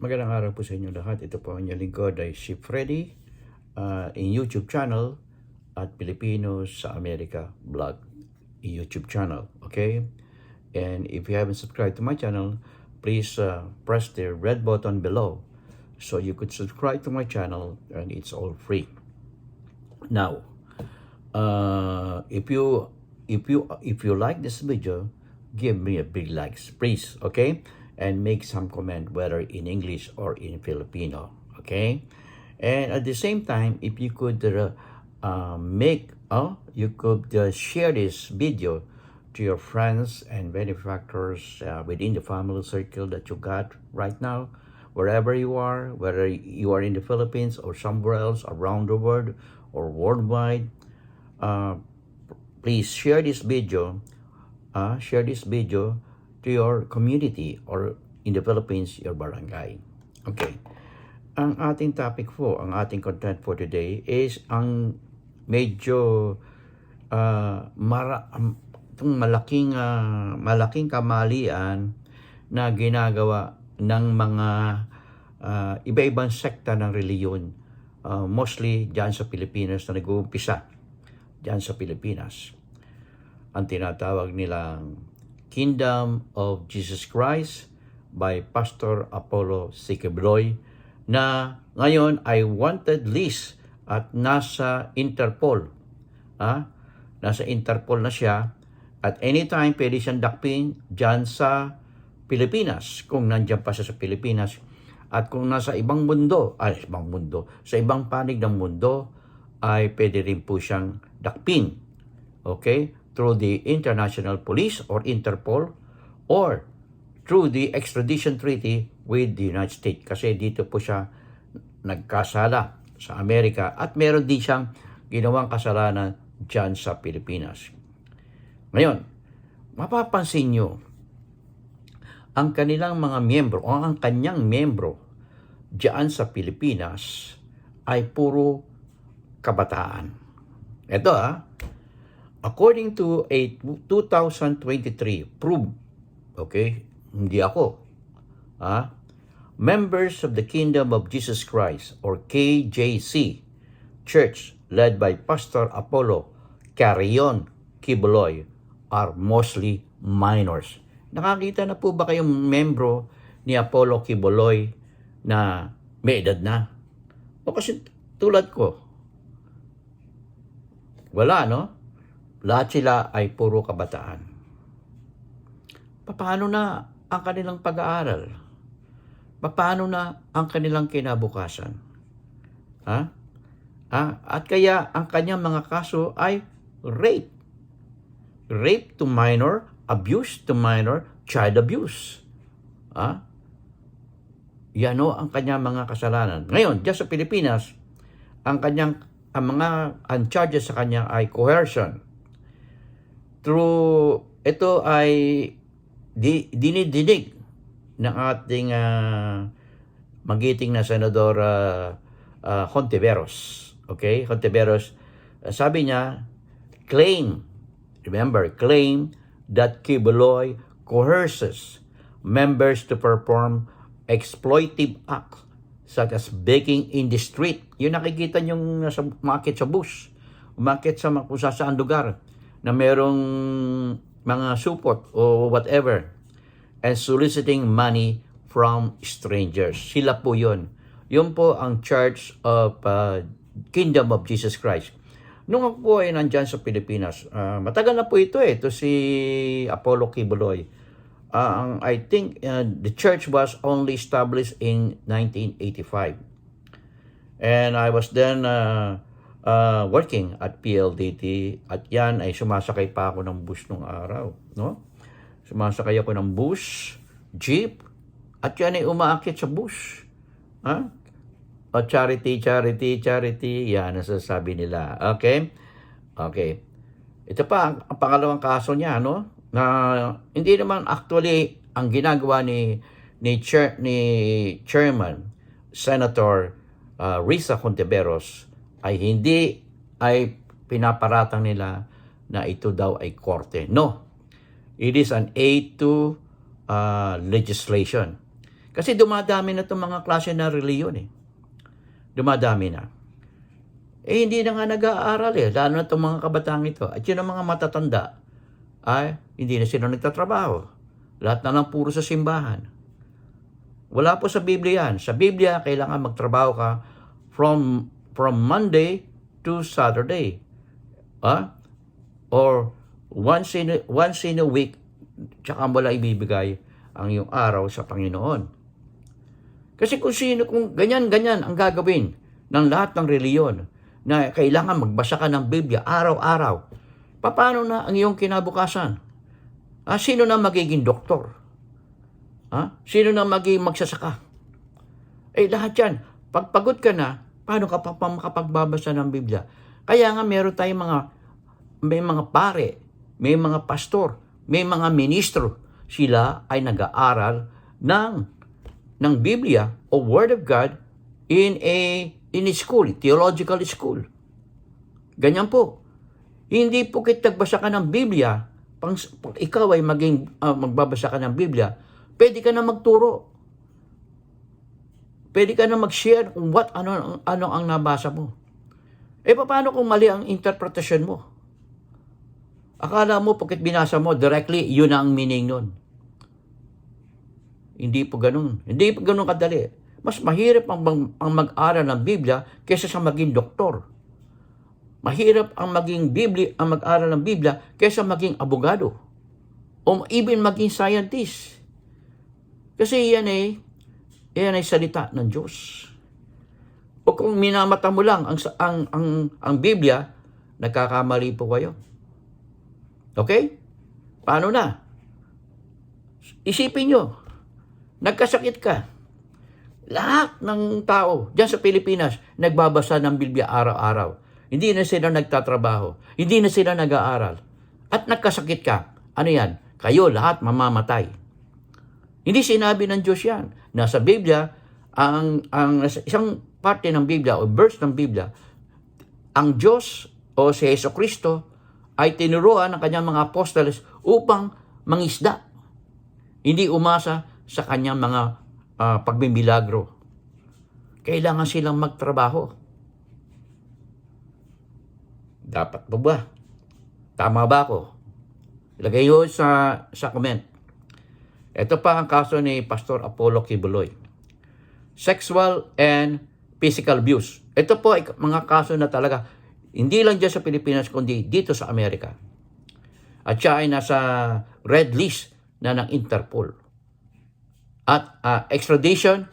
Magandang araw po sa inyo lahat. Ito po ang inyong lingkod ay si Freddy uh, in YouTube channel at Pilipinos sa Amerika vlog YouTube channel. Okay? And if you haven't subscribed to my channel, please uh, press the red button below so you could subscribe to my channel and it's all free. Now, uh, if you if you if you like this video, give me a big likes, please. Okay, and make some comment whether in English or in Filipino. Okay, and at the same time, if you could uh, uh, make uh, you could uh, share this video to your friends and benefactors uh, within the family circle that you got right now wherever you are whether you are in the philippines or somewhere else around the world or worldwide uh, please share this video uh, share this video to your community or in the philippines your barangay. Okay. Ang ating topic po ang ating content for today is ang medyo uh, mara, um, itong malaking ah, malaking kamalian na ginagawa ng mga ah, iba-ibang sekta ng reliyon. Ah, mostly diyan sa Pilipinas na nag-uumpisa. Diyan sa Pilipinas. Ang tinatawag nilang Kingdom of Jesus Christ by Pastor Apollo Sikebloy na ngayon ay wanted list at nasa Interpol. Ah, nasa Interpol na siya at anytime pwede siyang dakpin dyan sa Pilipinas kung nandyan pa siya sa Pilipinas at kung nasa ibang mundo, ay ibang mundo, sa ibang panig ng mundo ay pwede rin po siyang dakpin. Okay? Through the International Police or Interpol or through the extradition treaty with the United States kasi dito po siya nagkasala sa Amerika at meron din siyang ginawang kasalanan dyan sa Pilipinas. Ngayon, mapapansin nyo, ang kanilang mga miyembro o ang kanyang miyembro diyan sa Pilipinas ay puro kabataan. Ito ah, according to a 2023 prove, okay, hindi ako, ah, members of the Kingdom of Jesus Christ or KJC Church led by Pastor Apollo Carrion Kibuloy are mostly minors. Nakakita na po ba kayong membro ni Apollo Kibuloy na may edad na? O kasi tulad ko, wala no? Lahat sila ay puro kabataan. Paano na ang kanilang pag-aaral? Paano na ang kanilang kinabukasan? Ha? Ha? At kaya ang kanyang mga kaso ay rape. Rape to minor, abuse to minor, child abuse. Ha? Yan o ang kanyang mga kasalanan. Ngayon, dyan sa Pilipinas, ang kanyang ang mga ang charges sa kanya ay coercion. Through ito ay di, dinidinig ng ating uh, magiting na senador uh, uh, Hontiveros. Okay? Hontiveros, uh, sabi niya, claim, remember, claim that Kibuloy coerces members to perform exploitive acts such as begging in the street. Yun nakikita yung nasa market sa bus, market sa kung saan lugar na merong mga support o whatever and soliciting money from strangers. Sila po yun. Yun po ang Church of uh, Kingdom of Jesus Christ. Nung ako po ay nandyan sa Pilipinas, uh, matagal na po ito eh, ito si Apollo Kibuloy. Uh, I think uh, the church was only established in 1985. And I was then uh, uh, working at PLDT at yan ay sumasakay pa ako ng bus nung araw. No? Sumasakay ako ng bus, jeep, at yan ay umaakit sa bus. Ha? O charity, charity, charity, yan ang sasabi nila. Okay? Okay. Ito pa, ang, ang pangalawang kaso niya, no? Na hindi naman actually ang ginagawa ni ni, chair, ni Chairman Senator uh, Risa Conteveros ay hindi ay pinaparatang nila na ito daw ay korte. No. It is an aid to uh, legislation. Kasi dumadami na itong mga klase na reliyon eh. Dumadami na. Eh, hindi na nga nag-aaral eh. Lalo na itong mga kabataan ito. At yun ang mga matatanda, ay hindi na sila nagtatrabaho. Lahat na lang puro sa simbahan. Wala po sa Biblia yan. Sa Biblia, kailangan magtrabaho ka from from Monday to Saturday. Ah? Or once in a, once in a week, tsaka mo lang ibibigay ang iyong araw sa Panginoon. Kasi kung sino, kung ganyan-ganyan ang gagawin ng lahat ng reliyon, na kailangan magbasa ka ng Biblia araw-araw, paano na ang iyong kinabukasan? Ah, sino na magiging doktor? Ha? Sino na magiging magsasaka? Eh, lahat yan. Pag pagod ka na, paano ka pa pa makapagbabasa ng Biblia? Kaya nga meron tayong mga, may mga pare, may mga pastor, may mga ministro. Sila ay nag-aaral ng, ng Biblia o Word of God in a, in a school, theological school. Ganyan po. Hindi po kit nagbasa ka ng Biblia, pang, pang ikaw ay maging ah, magbabasa ka ng Biblia, pwede ka na magturo. Pwede ka na mag-share kung what ano ano ang nabasa mo. Eh paano kung mali ang interpretation mo? Akala mo pagkat binasa mo directly, yun ang meaning nun. Hindi po ganun. Hindi po ganun kadali. Mas mahirap ang, ang- mag-aral ng Biblia kaysa sa maging doktor. Mahirap ang maging Biblia, ang mag-aral ng Biblia kaysa maging abogado. O even maging scientist. Kasi yan ay, yan ay salita ng Diyos. O kung minamata mo lang ang, ang, ang, ang Biblia, nagkakamali po kayo. Okay? Paano na? Isipin nyo, nagkasakit ka. Lahat ng tao dyan sa Pilipinas nagbabasa ng Biblia araw-araw. Hindi na sila nagtatrabaho. Hindi na sila nag-aaral. At nagkasakit ka. Ano yan? Kayo lahat mamamatay. Hindi sinabi ng Diyos yan. Nasa Biblia, ang, ang isang parte ng Biblia o verse ng Biblia, ang Diyos o si Yeso Kristo ay tinuruan ng kanyang mga apostoles upang mangisda. Hindi umasa sa kanyang mga ah, pagmimilagro. Kailangan silang magtrabaho. Dapat ba ba? Tama ba ako? Ilagay yun sa, sa comment. Ito pa ang kaso ni Pastor Apollo Kibuloy. Sexual and physical abuse. Ito po ay mga kaso na talaga hindi lang dyan sa Pilipinas kundi dito sa Amerika. At siya ay nasa red list na ng Interpol. At ah, extradition,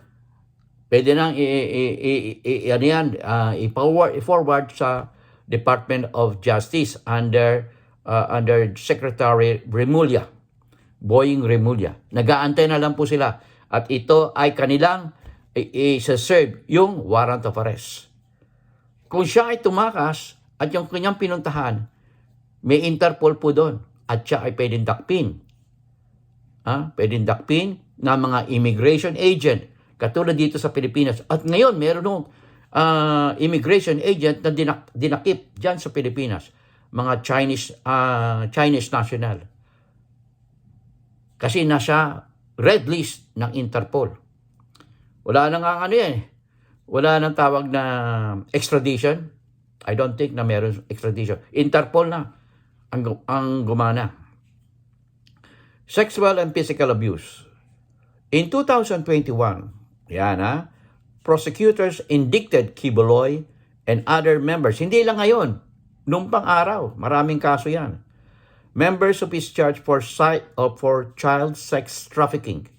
pwede nang i, i, i, i, ano ah, i-forward, i-forward sa Department of Justice under ah, under Secretary Remulla, Boying Remulla. Nagaantay na lang po sila. At ito ay kanilang i- i-serve yung warrant of arrest. Kung siya ay tumakas at yung kanyang pinuntahan, may Interpol po doon at siya ay pwedeng dakpin. Ha? Pwedeng dakpin ng mga immigration agent katulad dito sa Pilipinas. At ngayon, meron nung ah, immigration agent na dinak- dinakip dyan sa Pilipinas. Mga Chinese ah, Chinese national. Kasi nasa red list ng Interpol. Wala na nga ano yan eh. Wala nang tawag na extradition. I don't think na meron extradition. Interpol na ang, ang gumana. Sexual and physical abuse. In 2021, yan ha, prosecutors indicted Kibuloy and other members, hindi lang ngayon, nung pang araw, maraming kaso yan. Members of his charge for, uh, for child sex trafficking.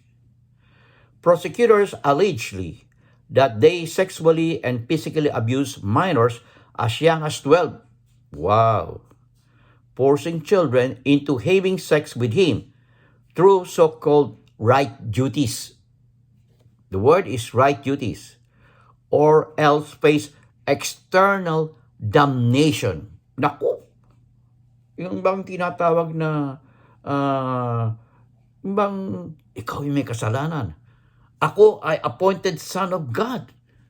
Prosecutors allegedly that they sexually and physically abused minors as young as 12. Wow. Forcing children into having sex with him through so-called right duties. The word is right duties. Or else face external damnation. Naku! Yung bang tinatawag na yung bang ikaw yung may kasalanan. Ako ay appointed son of God.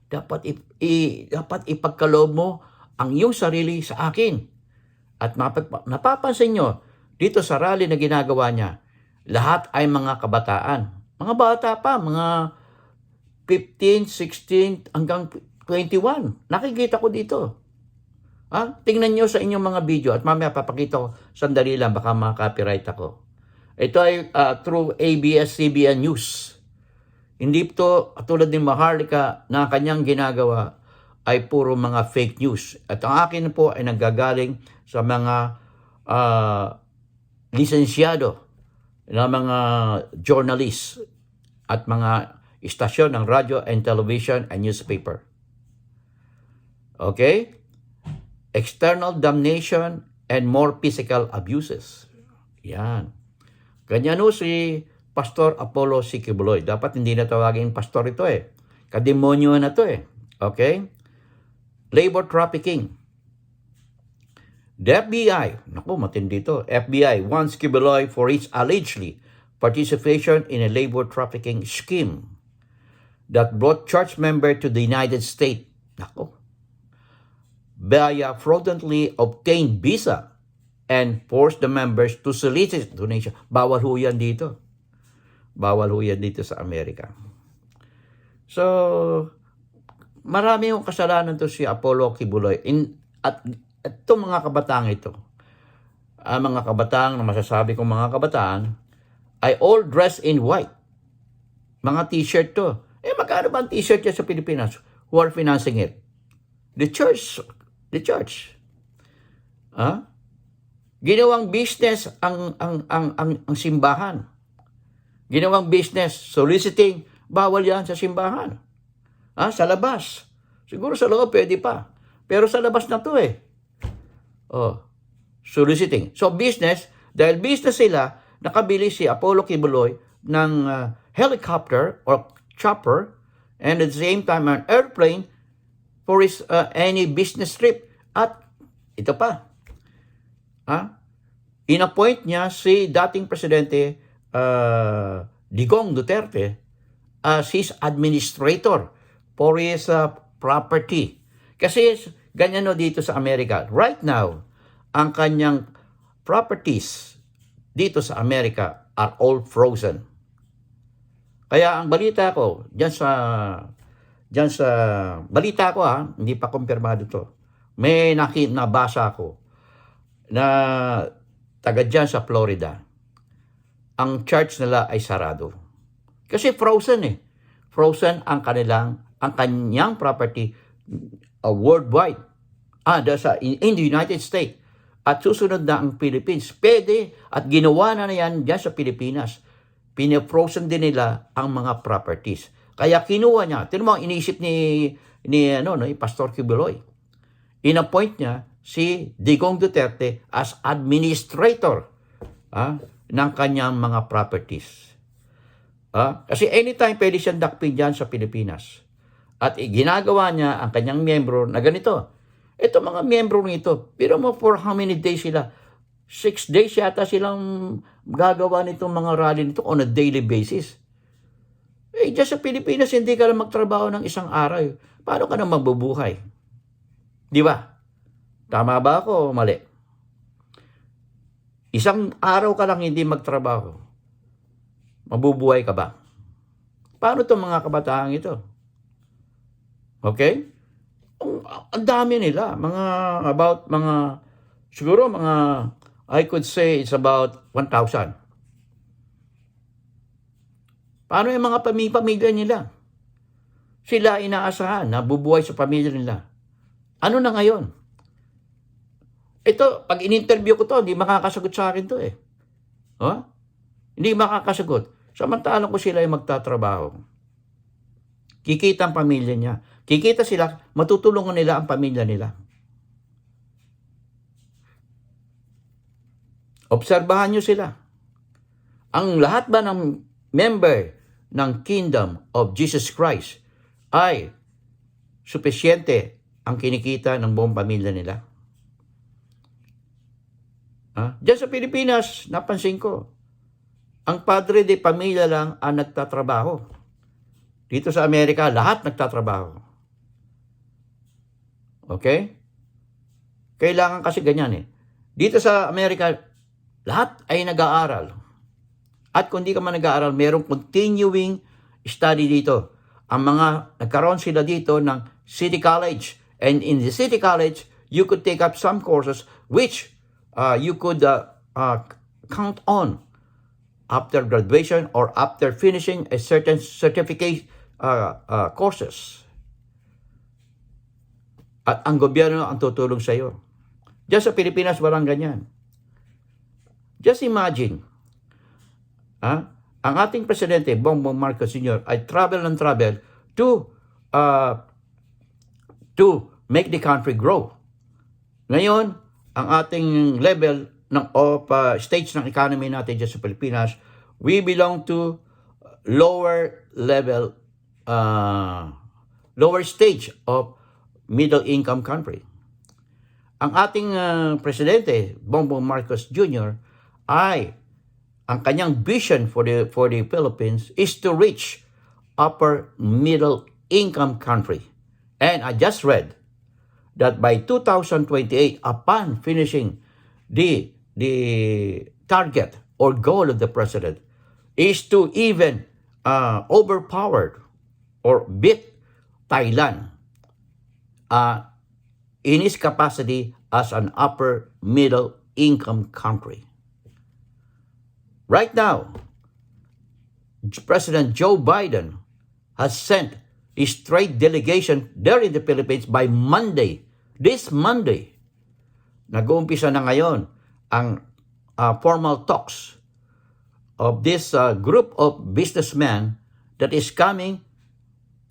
Dapat i, i- dapat ipagkaloob mo ang iyong sarili sa akin. At mapag, napapansin nyo, dito sa rally na ginagawa niya, lahat ay mga kabataan. Mga bata pa, mga 15, 16, hanggang 21. Nakikita ko dito. Ha? Tingnan nyo sa inyong mga video at mamaya papakita ko sandali lang baka ma-copyright ako. Ito ay ah, through ABS-CBN News. Hindi ito tulad ni Maharlika na kanyang ginagawa ay puro mga fake news. At ang akin po ay nanggagaling sa mga ah, lisensyado na mga journalists at mga istasyon ng radio and television and newspaper. Okay? External damnation and more physical abuses. Yan. Ganyan o si Pastor Apollo Sikibuloy. Dapat hindi na tawagin pastor ito eh. Kademonyo na to eh. Okay? Labor trafficking. The FBI, naku matindi to, FBI wants Kibuloy for its allegedly participation in a labor trafficking scheme that brought church member to the United States. Naku. Via fraudulently obtained visa and forced the members to solicit donation. Bawal ho yan dito. Bawal ho yan dito sa Amerika. So, marami yung kasalanan to si Apollo Kibuloy. In, at itong mga kabataan ito, ang mga kabataan na masasabi kong mga kabataan, ay all dressed in white. Mga t-shirt to. Eh, magkano ba ang t-shirt yan sa Pilipinas? Who are financing it? The church. The church. Ah? Ginawang business ang, ang, ang, ang, ang simbahan. Ginawang business, soliciting, bawal yan sa simbahan. Ah, sa labas. Siguro sa loob pwede pa. Pero sa labas na to eh. Oh, soliciting. So business, dahil business sila, nakabili si Apollo Kibuloy ng uh, helicopter or chopper and at the same time an airplane for his uh, any business trip. At ito pa, ha? inappoint niya si dating presidente uh, Digong Duterte as his administrator for his uh, property. Kasi ganyan no dito sa Amerika. Right now, ang kanyang properties dito sa Amerika are all frozen. Kaya ang balita ko, diyan sa diyan sa balita ko ha, hindi pa kumpirmado to. May naki, nabasa ko na taga diyan sa Florida. Ang church nila ay sarado. Kasi frozen eh. Frozen ang kanilang ang kanyang property uh, worldwide. Ah, sa in, in the United States. At susunod na ang Philippines. Pwede at ginawa na na yan dyan sa Pilipinas. Pinefrozen din nila ang mga properties. Kaya kinuha niya. Tinan mo, ang inisip ni, ni, ano, no, Pastor Kibuloy. Inappoint niya si Digong Duterte as administrator ah, ng kanyang mga properties. Ah, kasi anytime pwede siyang dakpin dyan sa Pilipinas. At ginagawa niya ang kanyang miyembro na ganito. Ito mga miyembro nito, pero mo for how many days sila? Six days yata silang gagawa nitong mga rally nito on a daily basis. Eh, dyan sa Pilipinas, hindi ka lang magtrabaho ng isang araw. Paano ka na magbubuhay? Di ba? Tama ba ako o mali? Isang araw ka lang hindi magtrabaho. Mabubuhay ka ba? Paano itong mga kabataan ito? Okay? Ang, ang dami nila. Mga, about mga, siguro mga, I could say it's about 1,000. Paano yung mga pami- pamilya nila? Sila inaasahan na bubuhay sa pamilya nila. Ano na ngayon? Ito, pag in-interview ko to, hindi makakasagot sa akin to eh. Huh? Hindi makakasagot. Samantalang ko sila ay magtatrabaho. Kikita ang pamilya niya. Kikita sila, matutulungan nila ang pamilya nila. Obserbahan nyo sila. Ang lahat ba ng member ng Kingdom of Jesus Christ ay supisyente ang kinikita ng buong pamilya nila? Ha? Diyan sa Pilipinas, napansin ko, ang padre de pamilya lang ang nagtatrabaho. Dito sa Amerika, lahat nagtatrabaho. Okay? Kailangan kasi ganyan eh. Dito sa Amerika, lahat ay nag-aaral. At kung di ka man nag-aaral, merong continuing study dito. ang mga nagkaroon sila dito ng City College. And in the City College, you could take up some courses which uh, you could uh, uh, count on after graduation or after finishing a certain certificate uh, uh, courses. At ang gobyerno ang tutulong sa iyo. Diyan sa Pilipinas, walang ganyan. Just imagine, ah, ang ating presidente, Bongbong Marcos Sr., ay travel and travel to uh, to make the country grow. Ngayon, ang ating level ng of uh, stage ng economy natin dyan sa Pilipinas, we belong to lower level uh, lower stage of middle income country. Ang ating uh, presidente, Bongbong Marcos Jr., ay ang kanyang vision for the for the Philippines is to reach upper middle income country. And I just read that by 2028, upon finishing the the target or goal of the president, is to even uh, overpowered or beat Thailand uh, in its capacity as an upper middle income country. Right now, President Joe Biden has sent his trade delegation there in the Philippines by Monday, this Monday. Nag-uumpisa na ngayon ang uh, formal talks of this uh, group of businessmen that is coming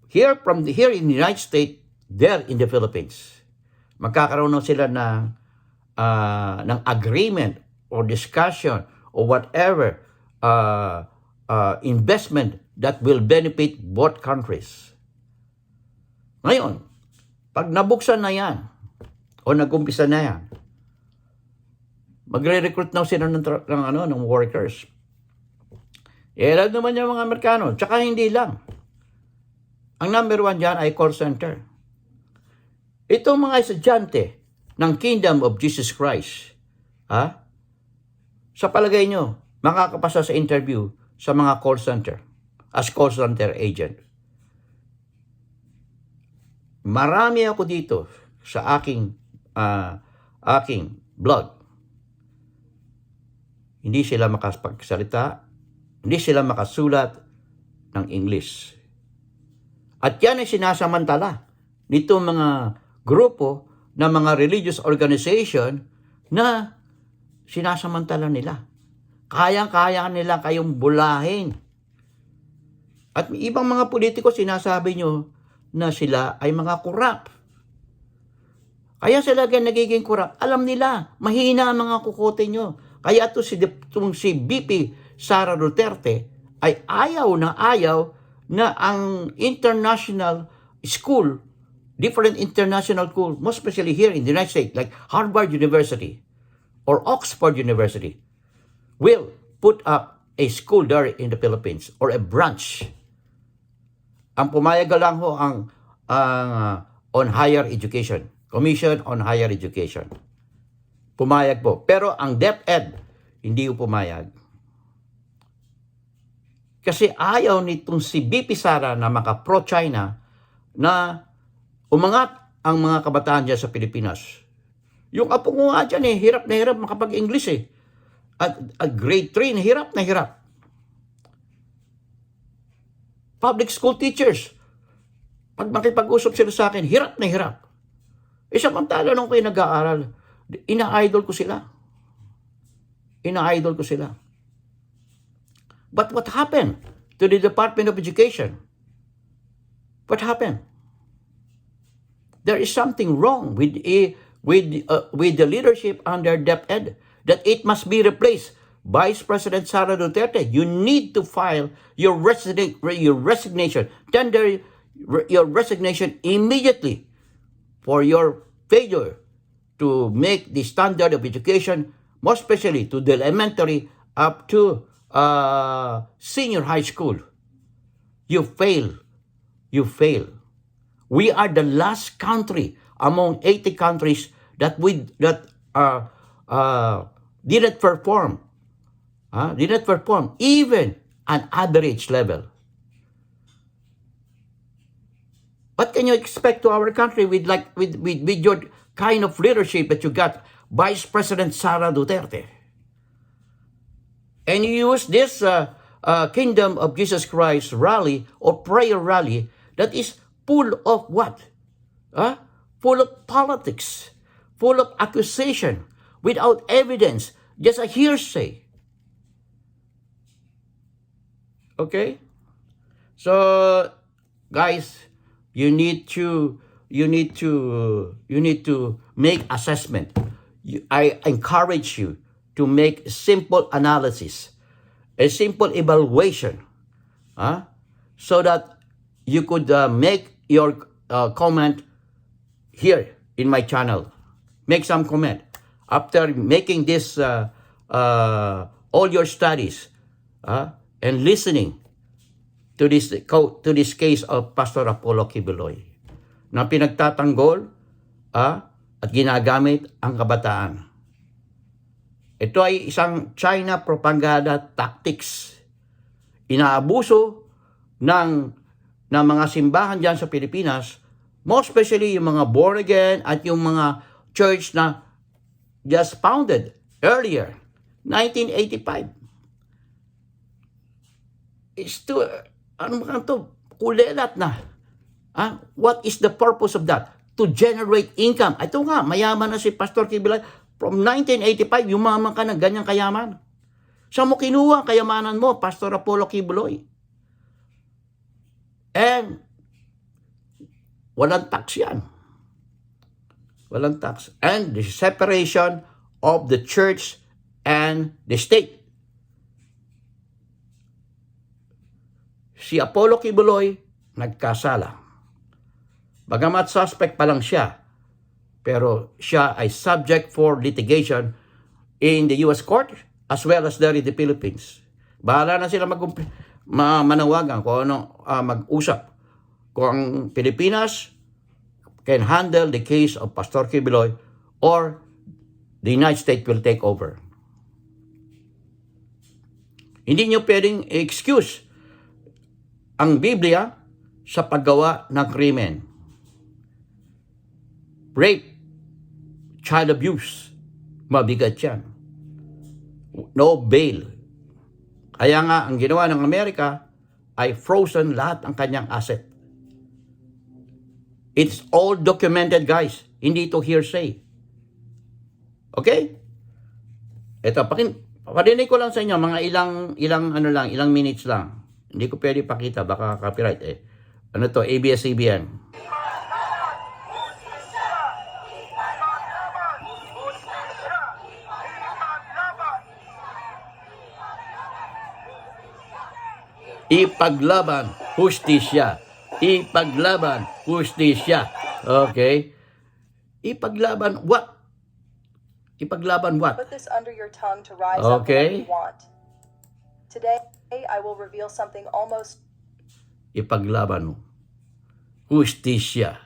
here from the, here in the United States, there in the Philippines. Magkakaroon na sila ng, uh, ng agreement or discussion or whatever uh, uh, investment that will benefit both countries. Ngayon, pag nabuksan na yan, o nagumpisa na yan, magre-recruit na sila ng, ng, ano, ng workers. Eh, alam naman yung mga Amerikano. Tsaka hindi lang. Ang number one dyan ay call center. Itong mga estudyante ng Kingdom of Jesus Christ, ha? Sa palagay nyo, makakapasa sa interview sa mga call center as call center agent. Marami ako dito sa aking uh, aking blog. Hindi sila makapagsalita, hindi sila makasulat ng English. At yan ay sinasamantala nito mga grupo ng mga religious organization na sinasamantala nila. Kayang-kaya nila kayong bulahin. At ibang mga politiko sinasabi nyo na sila ay mga kurap. Kaya sila gan nagiging kurap. Alam nila, mahina ang mga kukote nyo. Kaya ito si, itong si BP Sara Duterte ay ayaw na ayaw na ang international school, different international school, most especially here in the United States, like Harvard University or Oxford University, will put up a school there in the Philippines or a branch. Ang pumayag lang ho ang uh, on higher education, Commission on Higher Education. Pumayag po. Pero ang DepEd, hindi po pumayag. Kasi ayaw nitong si BP Sara na maka pro-China na umangat ang mga kabataan dyan sa Pilipinas. Yung apo ko nga dyan eh, hirap na hirap makapag-English eh. At, at grade 3, hirap na hirap. Public school teachers, pag makipag-usap sila sa akin, hirap na hirap. E samantala nung kayo nag-aaral, ina-idol ko sila. Ina-idol ko sila. But what happened to the Department of Education? What happened? There is something wrong with a, with uh, with the leadership under DepEd that it must be replaced. Vice President Sara Duterte, you need to file your resign your resignation, tender your resignation immediately for your failure to make the standard of education, more especially to the elementary up to uh, senior high school. You fail. You fail. We are the last country among 80 countries that we that uh, uh, didn't perform, uh, didn't perform even an average level. What can you expect to our country with like with, with, with your kind of leadership that you got, Vice President Sara Duterte? And you use this uh, uh, Kingdom of Jesus Christ rally or prayer rally that is full of what? Huh? Full of politics, full of accusation, without evidence, just a hearsay. Okay? So, guys, you need to you need to you need to make assessment. You, I encourage you to make simple analysis, a simple evaluation, huh? so that you could uh, make your uh, comment here in my channel. Make some comment after making this uh, uh, all your studies uh, and listening to this to this case of Pastor Apollo Kibuloy na pinagtatanggol ah, at ginagamit ang kabataan. Ito ay isang China propaganda tactics. Inaabuso ng ng mga simbahan diyan sa Pilipinas, most especially yung mga born again at yung mga church na just founded earlier, 1985 is to, ano mga to, kulelat na. Ah, what is the purpose of that? To generate income. Ito nga, mayaman na si Pastor Kibilay. From 1985, yumaman ka ng ganyang kayaman. Saan mo kinuha kayamanan mo, Pastor Apollo Kibuloy? And, walang tax yan. Walang tax. And the separation of the church and the state. si Apollo Kibuloy nagkasala. Bagamat suspect pa lang siya, pero siya ay subject for litigation in the U.S. court as well as there in the Philippines. Bahala na sila mag ma manawagan kung ano ah, mag-usap. Kung Pilipinas can handle the case of Pastor Kibuloy or the United States will take over. Hindi nyo pwedeng excuse ang Biblia sa paggawa ng krimen. Rape, child abuse, mabigat yan. No bail. Kaya nga, ang ginawa ng Amerika ay frozen lahat ang kanyang asset. It's all documented, guys. Hindi ito hearsay. Okay? Ito, pakin, parinig ko lang sa inyo, mga ilang, ilang, ano lang, ilang minutes lang. Hindi ko pwede pakita, baka copyright eh. Ano to, ABS-CBN. Ipaglaban, hustisya. Ipaglaban, hustisya. Okay? Ipaglaban what? Ipaglaban what? Put this under your tongue to rise up Okay. whenever you want. Today, I will reveal something almost ipaglaban mo. Hustisya.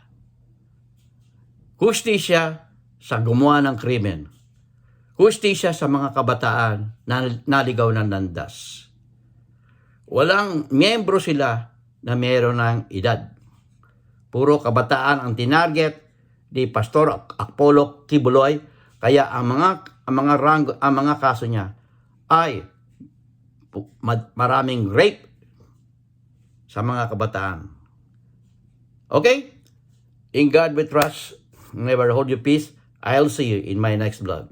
Hustisya sa gumawa ng krimen. Hustisya sa mga kabataan na naligaw ng landas. Walang miyembro sila na meron ng edad. Puro kabataan ang tinarget ni Pastor Apollo Kibuloy kaya ang mga ang mga rango, ang mga kaso niya ay maraming rape sa mga kabataan. Okay? In God we trust. Never hold your peace. I'll see you in my next vlog.